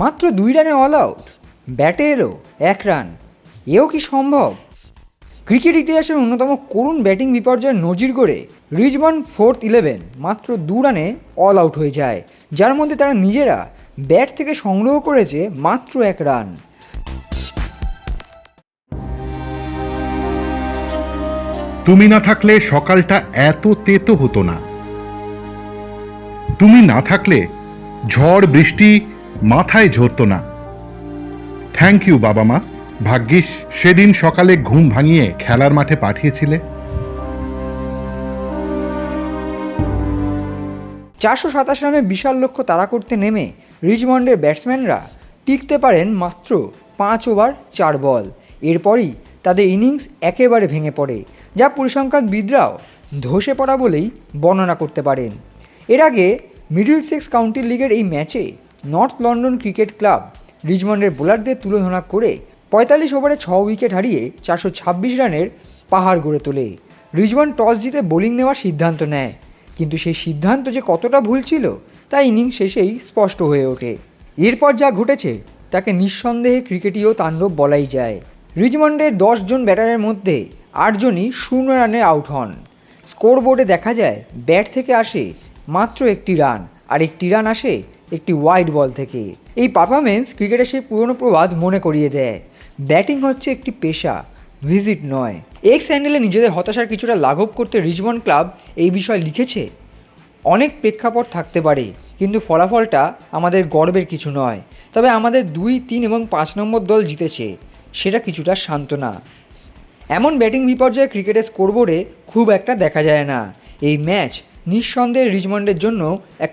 মাত্র দুই রানে অল আউট ব্যাটে এলো এক রান। এও কি সম্ভব? ক্রিকেট ইতিহাসের অন্যতম করুণ ব্যাটিং বিপর্যয়ের নজির গড়ে রিজবন ফোর্থ ইলেভেন মাত্র দু রানে অল আউট হয়ে যায়, যার মধ্যে তারা নিজেরা ব্যাট থেকে সংগ্রহ করেছে মাত্র এক রান। তুমি না থাকলে সকালটা এত তেতো হতো না। তুমি না থাকলে ঝড়, বৃষ্টি মাথায় ঝরতো না। থ্যাংক ইউ বাবা মা। ভাগ্যিস, সেদিন সকালে ঘুম ভাঙিয়ে খেলার মাঠে পাঠিয়েছিলে। চারশো সাতাশ রানের বিশাল লক্ষ্য তাড়া করতে নেমে রিচমন্ডের ব্যাটসম্যানরা টিকতে পারেন মাত্র পাঁচ ওভার, চার বল। এরপরই তাদের ইনিংস একেবারে ভেঙে পড়ে, যা পরিসংখ্যানবিদরাও ধসে পড়া বলেই বর্ণনা করতে পারেন। এর আগে মিডল সিক্স কাউন্টি লিগের এই ম্যাচে নর্থ লন্ডন ক্রিকেট ক্লাব রিজমন্ডের বোলারদের তুলনা করে পঁয়তাল্লিশ ওভারে ছ উইকেট হারিয়ে চারশো ছাব্বিশ রানের পাহাড় গড়ে তোলে। রিজওয়ান টস জিতে বোলিং নেওয়ার সিদ্ধান্ত নেয়। কিন্তু সেই সিদ্ধান্ত যে কতটা ভুল ছিল তা ইনিংস শেষেই স্পষ্ট হয়ে ওঠে। এরপর যা ঘটেছে তাকে নিঃসন্দেহে ক্রিকেটীয় তাণ্ডব বলাই যায়। রিজমন্ডের জন ব্যাটারের মধ্যে আটজনই শূন্য রানে আউট হন। স্কোর বোর্ডে দেখা যায়, ব্যাট থেকে আসে মাত্র একটি রান, আর একটি রান আসে একটি ওয়াইড বল থেকে। এই পারফরমেন্স ক্রিকেটের সেই পুরনো প্রবাদ মনে করিয়ে দেয়। ব্যাটিং হচ্ছে একটি পেশা ভিজিট নয়। এক্স হ্যান্ডেলে নিজেদের হতাশার কিছুটা লাঘব করতে রিজবন ক্লাব এই বিষয় লিখেছে। অনেক প্রেক্ষাপট থাকতে পারে, কিন্তু ফলাফলটা আমাদের গর্বের কিছু নয়। তবে আমাদের দুই, তিন এবং পাঁচ নম্বর দল জিতেছে, সেটা কিছুটা সান্ত্বনা। এমন ব্যাটিং বিপর্যয়ে ক্রিকেটের স্কোরবোর্ডে খুব একটা দেখা যায় না। এই ম্যাচ নিঃসন্দেহে রিজমন্ডের জন্য এক